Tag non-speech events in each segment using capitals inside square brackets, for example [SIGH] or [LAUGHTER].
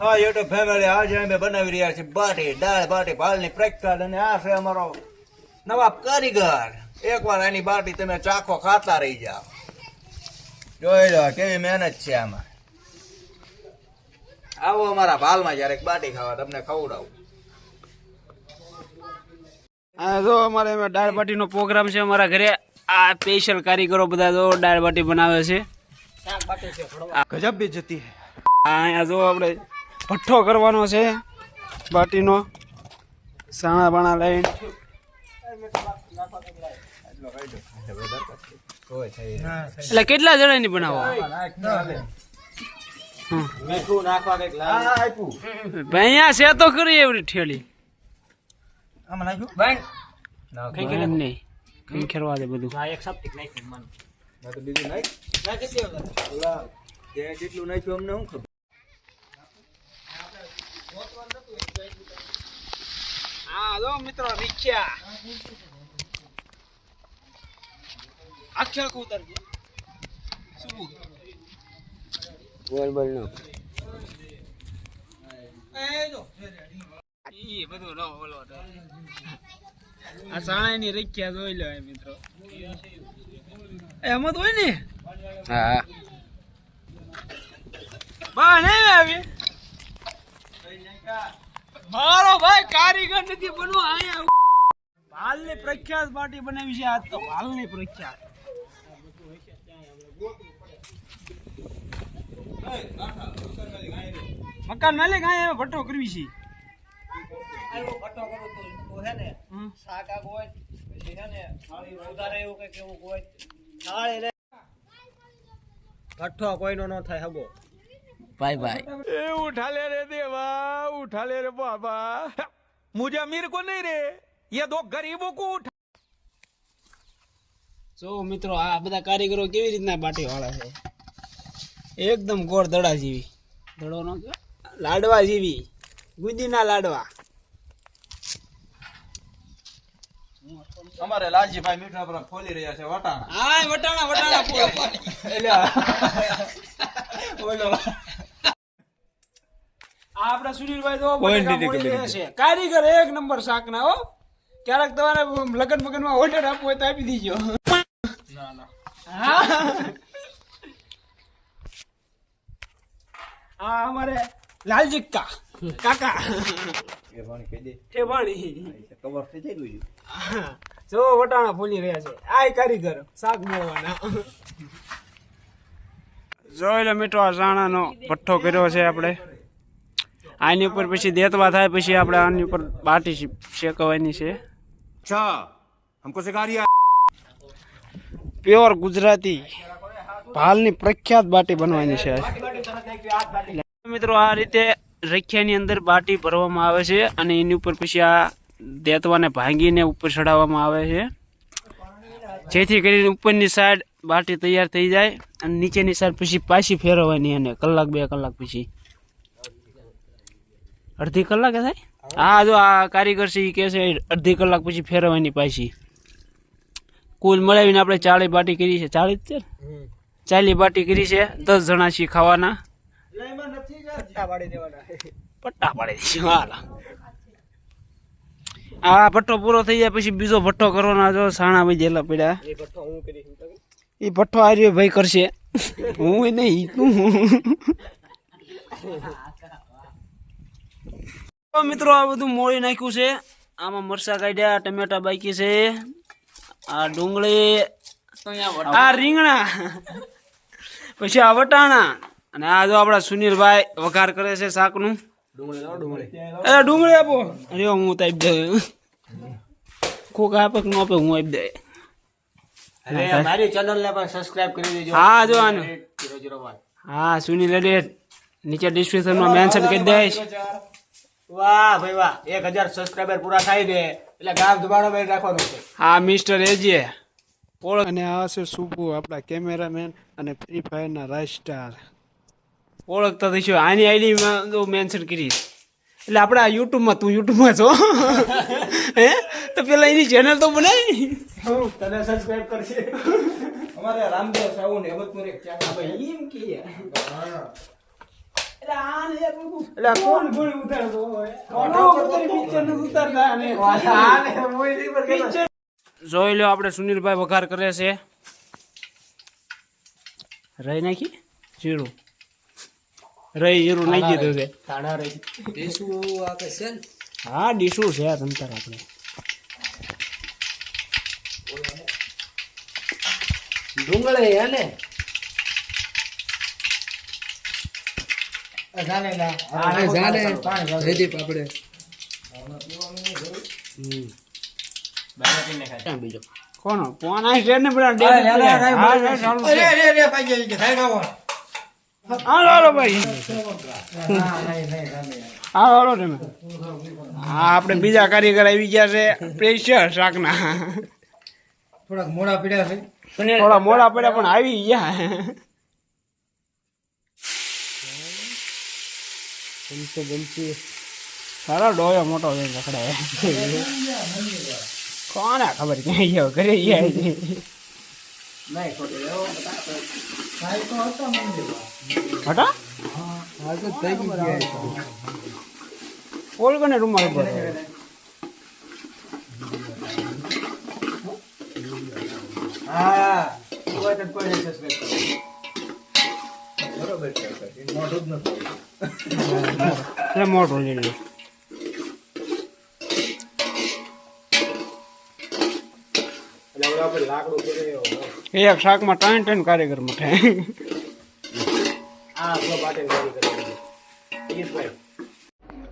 હા YouTube family આજે અમે બનાવી રહ્યા છીએ. બાટી દાળ બાટી ભાલની પ્રખ્યાત અને આ છે અમારો નવાબ કારીગર. એકવાર એની બાટી તમે ચાખો ખાતા રહી જાઓ. જોઈ લો કેવી મહેનત છે આમાં. આવો અમારા ભાલમાં જ્યારે બાટી ખાવા તમને ખવડાવું. આ જો અમારે એમાં દાળ બાટીનો પ્રોગ્રામ છે અમારા ઘરે. આ સ્પેશિયલ કારીગરો બધા જો દાળ બાટી બનાવે છે. ગજબ બી જતી આ અહીંયા જો આપણે ભઠ્ઠો કરવાનો છે. બાટીનો. સાણા બાણા લઈને. એટલે કેટલા જણાની બનાવો? મીઠું નાખવા કંઈક આપ્યું ભાઈ અહીંયા છે તો ખરી એવડી ઠેલી. આમાં નાખ્યું કઈ કરે નહીં. કઈ ખેરવા દે બધું. ના નાખ્યું અમને શું ખબર? જો મિત્રો રીક્ષા આખી આખું ઉતારજે શું બોલ? બોલ નો. ઈ બધું નો બોલો તો. આ સાણાની રીક્ષા જોઈ લો મિત્રો. એમ જ હોય ને? હા. બા નહીં આવી? મારો ભાઈ કારીગર નથી બનવું અહીંયા ભાલની પ્રખ્યાત પાર્ટી બનાવી છે આજ તો ભાલની પ્રખ્યાત. મકાન માલિક અહીંયા ભટ્ટો કરવી છે. હમ. ભઠ્ઠો કોઈનો ન થાય હગો. Bye bye. એ ઉઠા લે રે દેવા ઉઠા લે રે બાબા. મુજે અમીર કો નહીં રે. યે દો ગરીબો કો ઉઠા જો મિત્રો આ બધા કારીગરો કેવી રીતના બાટી વાળા છે? એકદમ ગોળ દડા જેવી. દડો લાડવા જેવી. ગુદીના લાડવા. અમારે લાલજીભાઈ મીઠાપુરા ખોલી રહ્યા છે વટાણા. હા વટાણા વટાણા [LAUGHS] એટલે બોલો [LAUGHS] આપણા સુનિલભાઈ તો બટાકા છે. કારીગર એક નંબર શાકના હો. ક્યારેક તમારે લગન મગનમાં ઓર્ડર આપવો હોય તો આપી દીજો. હા. આ અમારે લાલજી કા કાકા. એ ભણી કહી દે. ઠેબાણી કવર થઈ જાય ગયું જો વટાણા ફૂલી રહ્યા છે. આય કારીગર શાક મેળવાના જોઈ લો મીઠો આ સાણાનો ભઠ્ઠો કર્યો છે આપણે. આની ઉપર પછી દેતવા થાય પછી આપણે આની ઉપર બાટી શેકવાની છે. પ્યોર ગુજરાતી ભાલની પ્રખ્યાત બાટી બનવાની છે. મિત્રો આ રીતે રખિયાની અંદર બાટી ભરવામાં આવે છે અને એની ઉપર પછી આ દેતવાને ભાંગીને ઉપર ચડાવવામાં આવે છે. જેથી કરીને ઉપરની સાઈડ બાટી તૈયાર થઈ જાય અને નીચેની સાઈડ પછી પાછી ફેરવવાની અને કલાક બે કલાક પછી. અડધી કલાક થાય? હા જો આ કારીગર છે એ કહે છે અડધી કલાક પછી ફેરવવાની પાછી. કુલ મળાવીને આપણે ચાળી બાટી કરી છે. ચાળી જ છે? ચાલી બાટી કરી છે દસ જણા છીએ ખાવાના. પટ્ટા પાડી દઈશું હાલ આ ભઠ્ઠો પૂરો થઈ જાય પછી બીજો ભઠ્ઠો કરવાનો. જો સાણા ભાઈ જેલા પડ્યા. એ ભઠ્ઠો આર્યો ભાઈ કરશે. હું નહીં તો [LAUGHS] મિત્રો આ બધું મોળી નાખ્યું છે. આમાં મરસા કાઢ્યા ટમેટા બાકી છે. આ ડુંગળી આ રીંગણા પછી આ વટાણા અને આ જો આપણા સુનિલભાઈ વઘાર કરે છે શાકનું. અરે ડુંગળી આપો. અરે હું તો આપી દઉં. કોક આપે ન આપે હું આપી દે મારી ચેનલ ને પણ સબસ્ક્રાઇબ કરી દેજો. હા જો આનું. હા સુનિલ એટલે નીચે ડિસ્ક્રિપ્શનમાં મેન્શન કરી દઈશ. વાહ ભાઈ વાહ. એક હજાર સબસ્ક્રાઈબર પૂરા થાય ને એટલે ગામ દુબાણો બેન રાખવાનું છે. હા મિસ્ટર એજે ઓળખ અને આ છે સુબુ આપણા કેમેરામેન અને ફ્રી ફાયરના રાજ સ્ટાર ઓળખતા થઈશું. આની આઈડીમાં તો મેન્શન કરીશ એટલે આપણે આ યુટ્યુબમાં તું યુટ્યુબમાં છો? હે? તો પેલા એની ચેનલ તો બનાવી. તને સબસ્ક્રાઇબ કરશે. અમારે રામદેવ સાઉન્ડ હેબતપુર એક ચેનલ એમ કે. જોઈ લો આપણે સુનિલભાઈ વઘાર કરે છે. રહી નાખી? જીરું. રહી જીરું નાખી દીધું છે. હા ડીશું છે આ આપણે. ડુંગળે હે ને? કોનો કોણ? આવી છે ને પેલા ડેરી પ્લેયર. હા, કે થાય છે. હાલો હાલો ભાઈ. હાલો હાલો તમે. હા આપણે બીજા કારીગર આવી ગયા છે. પ્રેશર શાકના. થોડાક મોડા પડ્યા છે. થોડા મોડા પડ્યા પણ આવી ગયા. સારો ડોયો મોટો છે રખડાય કોને ખબર ક્યાં ગયો ઘરે ગયા હટા ઓલ કને રૂમાલ પર હા કોઈ સબસ્ક્રાઇબ કરો બરોબર છે મોઢું જ નથી. એટલે લઈ લો એક શાકમાં ત્રણ ત્રણ કારીગર મઠે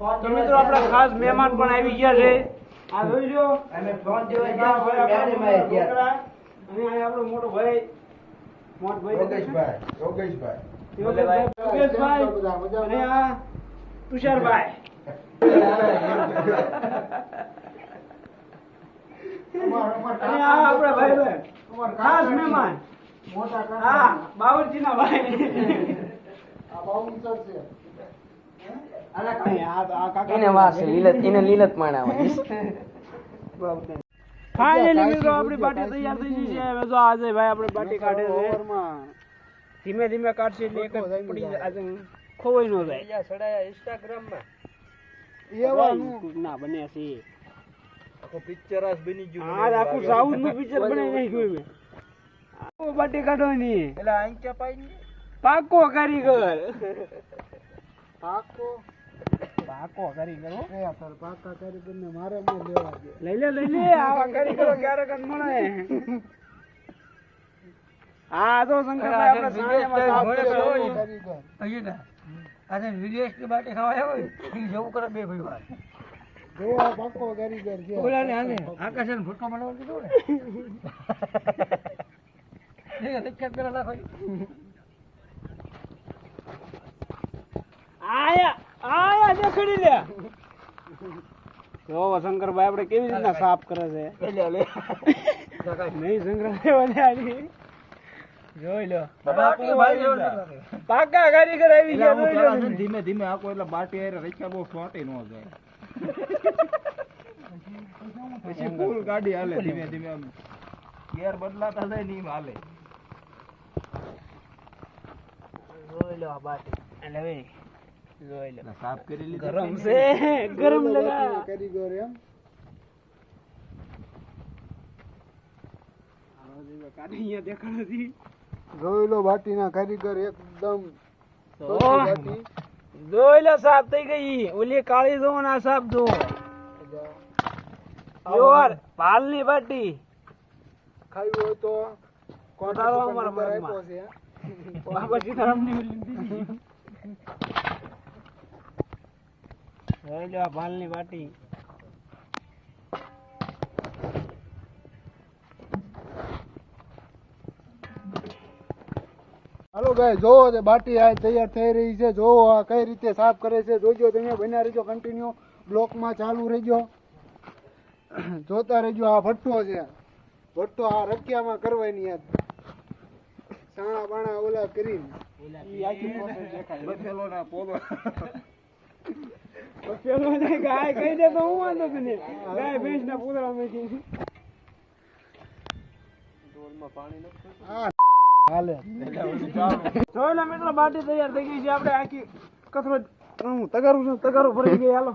તો મિત્રો આપણા ખાસ મહેમાન પણ આવી ગયા છે. આ જોઈ લો અને ફોન અને આપણો મોટો ભાઈ. મોટો ભાઈ યોગેશભાઈ યોગેશભાઈ. યોગેશભાઈ, અને આ તુષારભાઈ. અને આ આપણા ભાઈ ભાઈ ખાસ મહેમાન. હા બાવરજી ના ભાઈ. ફાઇનલી મિત્રો આપણી બાટી તૈયાર થઈ ગઈ છે. હવે આજે ભાઈ આપણે બાટી કાઢે છે. ધીમે ધીમે કાઢશે એટલે એક જ પડી જાય. ખોવાઈ ન જાય. એવાનું ના બને છે. પિક્ચર આજ બની ગયું. આ આખું સાઉથનું પિક્ચર બનાવી નાખ્યું મેં આવો બાટી કાઢવાની એટલે આંક્યા પાઈ પાકો કારીગર. પાકો. પાકો કારીગર હો. લઈ લે લઈ લે. આવા કારીગરો ક્યારેક મળે. હા તો શંકરભાઈ આપણે આજે વિદેશની. ખાવા આવ્યો એ જવું કરે બે ભાઈ વાર કીધું ને. [LAUGHS] પેલા નાખો આયા આયા દેખડી લે. જો શંકરભાઈ આપણે કેવી રીતના સાફ કરે છે? નહીં શંકરભાઈ જોઈ લો. પાકા કારીગર આવી ગયા જોઈ લો ધીમે ધીમે આખો એટલે બાટી આરે રખ્યા બહુ ફોટી ન જાય પછી ફૂલ ગાડી હાલે ધીમે ધીમે આમ. ગેર બદલાતા જાય ને હાલે. જોઈ લો આ બાટી. એટલે હવે જોઈ લો. સાફ કરી લીધી ગરમ છે. ગરમ લગા. કાઢી અહીંયા દેખાડતી જોઈ લો બાટીના કારીગર એકદમ જોઈ લો સાફ થઈ ગઈ. ઓલી કાળી જો ના સાફ જો. યોર પાલની બાટી ખાવી હોય તો કોટારો અમારા નંબર પછી ઓલી લીધી. જોઈ લો પાલની બાટી હાલો ગાય જોવો તે બાટી આ તૈયાર થઈ રહી છે જોવો આ કઈ રીતે સાફ કરે છે જોજો તમે બન્યા રહેજો કન્ટિન્યુ બ્લોકમાં ચાલુ રહેજો. જોતા રહેજો આ ભઠ્ઠો છે. ભઠ્ઠો આ રકિયામાં કરવાની યાદ સાણા બાણા ઓલા કરીને. પોલો. પેલો ને ગાય કહી દે તો હું વાંધો તને ગાય ભેંસ ના પૂતળા મેથી હા હાલે. જોઈને મિત્રો બાટી તૈયાર થઈ ગઈ છે. આપણે આખી કથરો હું તગારું છું તગારું ભરી ગઈ હાલો.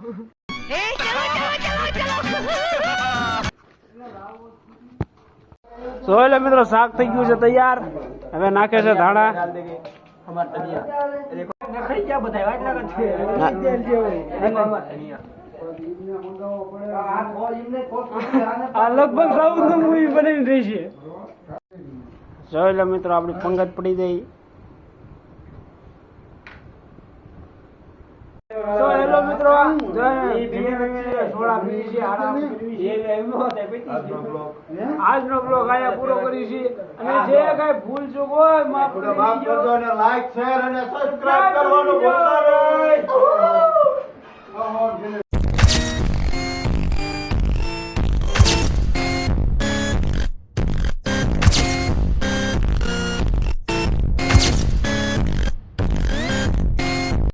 સોયલે મિત્રો શાક થઈ ગયું છે તૈયાર. હવે નાખે છે ધાણા. આ લગભગ સાઉથનું મૂવી બની રહી છે. જો એટલે મિત્રો આપણી પંગત પડી જાય તો હેલો મિત્રો આજનો બ્લોગ આયા પૂરો કરી છે અને જે કઈ ભૂલ ચૂક હોય માફ લાઈક શેર અને સબસ્ક્રાઇબ કરવાનું